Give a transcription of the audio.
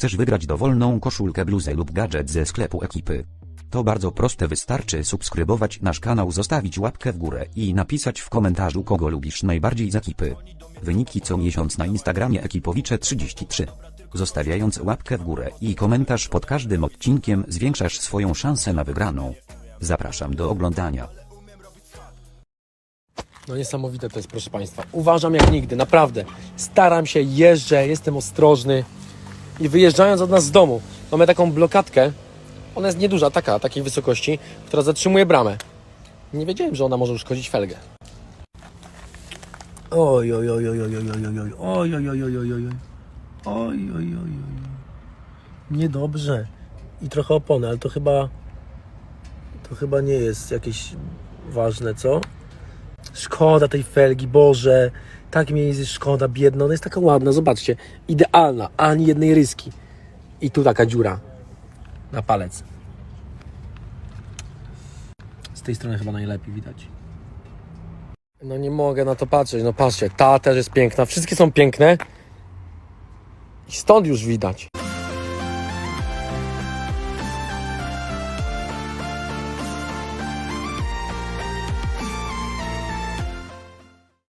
Chcesz wygrać dowolną koszulkę, bluzę lub gadżet ze sklepu ekipy? To bardzo proste, wystarczy subskrybować nasz kanał, zostawić łapkę w górę i napisać w komentarzu kogo lubisz najbardziej z ekipy. Wyniki co miesiąc na Instagramie Ekipowicze33. Zostawiając łapkę w górę i komentarz pod każdym odcinkiem zwiększasz swoją szansę na wygraną. Zapraszam do oglądania. No niesamowite to jest, proszę Państwa. Uważam jak nigdy, naprawdę. Staram się, jeżdżę, jestem ostrożny. I wyjeżdżając od nas z domu, mamy taką blokadkę. Ona jest nieduża, taka, takiej wysokości, która zatrzymuje bramę. Nie wiedziałem, że ona może uszkodzić felgę. Oj, oj, oj, oj, oj, oj, oj, oj, oj, oj, oj, oj, oj, oj, oj, oj, oj. Niedobrze. I trochę opony, ale to chyba, to chyba nie jest jakieś ważne, co? Szkoda tej felgi, Boże. Tak mi jest szkoda, biedna. Ona jest taka ładna, zobaczcie. Idealna, ani jednej ryski. I tu taka dziura na palec. Z tej strony chyba najlepiej widać. No nie mogę na to patrzeć. No patrzcie, ta też jest piękna. Wszystkie są piękne. I stąd już widać.